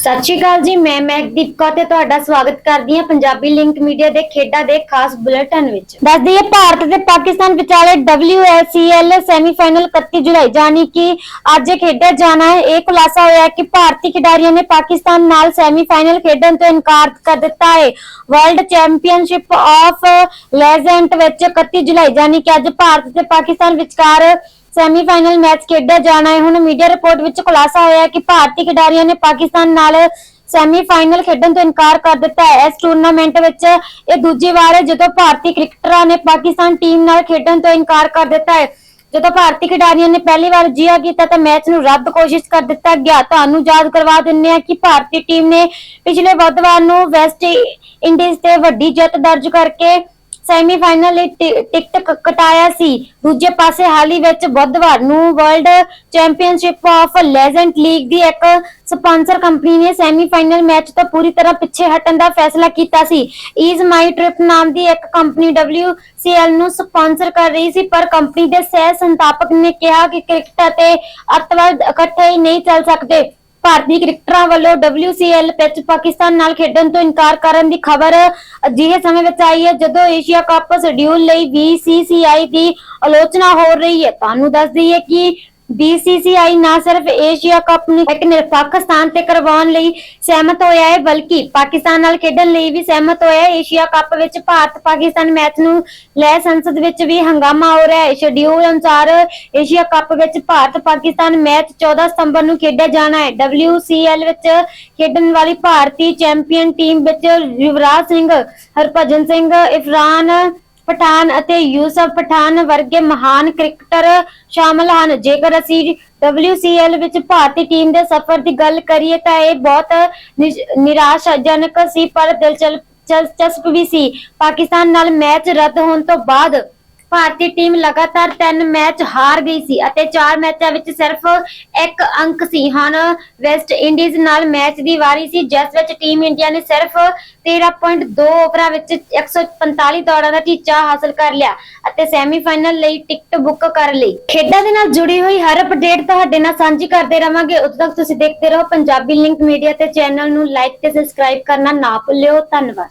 ਸਤਿ ਸ਼੍ਰੀ ਅਕਾਲ ਜੀ, ਮੈਂ ਮੈਗਦੀਪ ਕੌਰ ਤੇ ਤੁਹਾਡਾ ਸਵਾਗਤ ਕਰਦੀ ਹਾਂ ਪੰਜਾਬੀ ਲਿੰਕ ਮੀਡੀਆ ਦੇ ਖੇਡਾਂ ਦੇ ਖਾਸ ਬੁਲੇਟਿਨ ਵਿੱਚ। ਦੱਸ ਦਈਏ ਭਾਰਤ ਤੇ ਪਾਕਿਸਤਾਨ ਵਿਚਾਲੇ WSCL ਸੈਮੀਫਾਈਨਲ 31 ਜੁਲਾਈ ਜਾਨੀ ਕਿ ਅੱਜ ਖੇਡਿਆ ਜਾਣਾ ਹੈ। ਇਹ ਖੁਲਾਸਾ ਹੋਇਆ ਕਿ ਭਾਰਤੀ ਖਿਡਾਰੀਆਂ ਨੇ ਪਾਕਿਸਤਾਨ ਨਾਲ ਸੈਮੀਫਾਈਨਲ ਖੇਡਣ ਤੋਂ ਇਨਕਾਰ ਕਰ ਦਿੱਤਾ ਹੈ। ਵਰਲਡ ਚੈਂਪੀਅਨਸ਼ਿਪ ਆਫ ਲੈਜੈਂਟ ਵਿੱਚ 31 ਜੁਲਾਈ ਜਾਨੀ ਕਿ ਅੱਜ ਭਾਰਤ ਤੇ ਪਾਕਿਸਤਾਨ ਵਿਚਕਾਰ ਸੈਮੀਫਾਈਨਲ ਮੈਚ ਖੇਡਿਆ ਜਾਣਾ ਹੈ। ਹੁਣ ਮੀਡੀਆ ਰਿਪੋਰਟ ਵਿੱਚ ਖੁਲਾਸਾ ਹੋਇਆ ਕਿ ਭਾਰਤੀ ਖਿਡਾਰੀਆਂ ਨੇ ਪਾਕਿਸਤਾਨ ਨਾਲ ਸੈਮੀਫਾਈਨਲ ਖੇਡਣ ਤੋਂ ਇਨਕਾਰ ਕਰ ਦਿੱਤਾ ਹੈ। ਇਸ ਟੂਰਨਾਮੈਂਟ ਵਿੱਚ ਇਹ ਦੂਜੀ ਵਾਰ ਹੈ ਜਦੋਂ ਭਾਰਤੀ ਕ੍ਰਿਕਟਰਾਂ ਨੇ ਪਾਕਿਸਤਾਨ ਟੀਮ ਨਾਲ ਖੇਡਣ ਤੋਂ ਇਨਕਾਰ ਕਰ ਦਿੱਤਾ ਹੈ। ਜਦੋਂ ਭਾਰਤੀ ਖਿਡਾਰੀਆਂ ਨੇ ਪਹਿਲੀ ਵਾਰ ਜੀਆ ਕੀਤਾ ਤਾਂ ਮੈਚ ਨੂੰ ਰੱਦ ਕੋਸ਼ਿਸ਼ ਕਰ ਦਿੱਤਾ ਗਿਆ। ਤੁਹਾਨੂੰ ਯਾਦ ਕਰਵਾ ਦਿੰਨੇ ਆ ਕਿ ਭਾਰਤੀ ਟੀਮ ਨੇ ਪਿਛਲੇ ਬੁੱਧਵਾਰ ਨੂੰ ਵੈਸਟ ਇੰਡੀਜ਼ ਤੇ ਵੱਡੀ ਜਿੱਤ ਦਰਜ ਕਰਕੇ ਸੈਮੀਫਾਈਨਲ ਲਈ ਟਿ- ਟਿਕਟ ਕ- ਕਟਾਇਆ ਸੀ। ਦੂਜੇ ਪਾਸੇ ਹਾਲ ਹੀ ਵਿੱਚ ਬੁੱਧਵਾਰ ਨੂੰ World Championship of Legend League ਦੀ ਇੱਕ ਸਪਾਂਸਰ ਕੰਪਨੀ ਨੇ ਸੈਮੀਫਾਈਨਲ ਮੈਚ ਤੋਂ ਪੂਰੀ ਤਰ੍ਹਾਂ ਪਿੱਛੇ ਹਟਣ ਦਾ ਫੈਸਲਾ ਕੀਤਾ ਸੀ। ਈਜ਼ ਮਾਈ ਟ੍ਰਿਪ ਨਾਮ ਦੀ ਇੱਕ ਕੰਪਨੀ WCL ਨੂੰ ਸਪਾਂਸਰ ਕਰ ਰਹੀ ਸੀ, ਪਰ ਕੰਪਨੀ ਦੇ ਸਹਿ ਸੰਸਥਾਪਕ ਨੇ ਕਿਹਾ ਕਿ ਕ੍ਰਿਕਟ ਅਤੇ ਅੱਤਵਾਦ ਇਕੱਠੇ ਹੀ ਨਹੀਂ ਚੱਲ ਸਕਦੇ। ਭਾਰਤੀ ਕ੍ਰਿਕਟਰਾਂ ਵੱਲੋਂ WCL ਵਿੱਚ ਪਾਕਿਸਤਾਨ ਨਾਲ ਖੇਡਣ ਤੋਂ ਇਨਕਾਰ ਕਰਨ ਦੀ ਖਬਰ ਅਜਿਹੇ ਸਮੇਂ ਵਿੱਚ ਆਈ ਹੈ, ਜਦੋਂ ਏਸ਼ੀਆ ਕੱਪ ਸ਼ਡਿਊਲ ਲਈ BCCI ਦੀ ਆਲੋਚਨਾ ਹੋ ਰਹੀ ਹੈ। ਤੁਹਾਨੂੰ ਦੱਸ ਦਈਏ ਕਿ BCCI ਨਾ ਸਿਰਫ ਏਸ਼ੀਆ ਕੱਪ ਨੂੰ ਇੱਕ ਨਿਰਪੱਖ ਸਥਾਨ ਤੇ ਕਰਵਾਉਣ ਲਈ ਸਹਿਮਤ ਹੋਇਆ ਹੈ, ਬਲਕਿ ਪਾਕਿਸਤਾਨ ਨਾਲ ਖੇਡਣ ਲਈ ਵੀ ਸਹਿਮਤ ਹੋਇਆ ਹੈ। ਏਸ਼ੀਆ ਕੱਪ ਵਿੱਚ ਭਾਰਤ ਪਾਕਿਸਤਾਨ ਮੈਚ ਨੂੰ ਲੈ ਸੰਸਦ ਵਿੱਚ ਵੀ ਹੰਗਾਮਾ ਹੋ ਰਿਹਾ ਹੈ। ਸ਼ਡਿਊਲ ਅਨੁਸਾਰ ਏਸ਼ੀਆ ਕੱਪ ਵਿੱਚ ਭਾਰਤ ਪਾਕਿਸਤਾਨ ਮੈਚ 14 ਸਤੰਬਰ ਨੂੰ ਖੇਡਿਆ ਜਾਣਾ ਹੈ। WCL ਵਿੱਚ ਖੇਡਣ ਵਾਲੀ ਭਾਰਤੀ ਚੈਂਪੀਅਨ ਟੀਮ ਵਿੱਚ ਯੁਵਰਾਜ ਸਿੰਘ, ਹਰਭਜਨ ਸਿੰਘ ਇਫਰਾਨ ਪਠਾਨ ਅਤੇ ਯੂਸਫ ਪਠਾਨ ਵਰਗੇ ਮਹਾਨ ਕ੍ਰਿਕਟਰ ਸ਼ਾਮਲ ਹਨ। ਜੇਕਰ ਅਸੀਂ WCL ਵਿੱਚ ਭਾਰਤੀ ਟੀਮ ਦੇ ਸਫ਼ਰ ਦੀ ਗੱਲ ਕਰੀਏ ਤਾਂ ਇਹ ਬਹੁਤ ਨਿਸ਼- ਨਿਰਾਸ਼ਾਜਨਕ ਸੀ, ਪਰ ਦਿਲਚਸਪ ਦਿਲਚਸਪ ਵੀ ਸੀ। ਪਾਕਿਸਤਾਨ ਨਾਲ ਮੈਚ ਰੱਦ ਹੋਣ ਤੋਂ ਬਾਅਦ ਭਾਰਤੀ ਟੀਮ ਲਗਾਤਾਰ ਤਿੰਨ ਮੈਚ ਹਾਰ ਗਈ ਸੀ ਅਤੇ ਚਾਰ ਮੈਚਾਂ ਵਿੱਚ ਸਿਰਫ ਇੱਕ ਅੰਕ ਸੀ। ਹੁਣ ਵੈਸਟ ਇੰਡੀਜ਼ ਨਾਲ ਮੈਚ ਦੀ ਵਾਰੀ ਸੀ, ਜਿਸ ਵਿੱਚ ਟੀਮ ਇੰਡੀਆ ਨੇ ਸਿਰਫ 13.2 ਓਵਰਾਂ ਵਿੱਚ 145 ਦੌੜਾਂ ਦਾ ਟੀਚਾ ਹਾਸਲ ਕਰ ਲਿਆ ਅਤੇ ਸੈਮੀਫਾਈਨਲ ਲਈ ਟਿਕਟ ਬੁੱਕ ਕਰ ਲਈ। ਖੇਡਾਂ ਦੇ ਨਾਲ ਜੁੜੀ ਹੋਈ ਹਰ ਅਪਡੇਟ ਤੁਹਾਡੇ ਨਾਲ ਸਾਂਝੀ ਕਰਦੇ ਰਵਾਂਗੇ। ਉਦੋਂ ਤੱਕ ਤੁਸੀਂ ਦੇਖਦੇ ਰਹੋ ਪੰਜਾਬੀ ਲਿੰਕ ਮੀਡੀਆ ਤੇ ਚੈਨਲ ਨੂੰ ਲਾਈਕ ਤੇ ਸਬਸਕ੍ਰਾਈਬ ਕਰਨਾ ਨਾ ਭੁੱਲਿਓ। ਧੰਨਵਾਦ।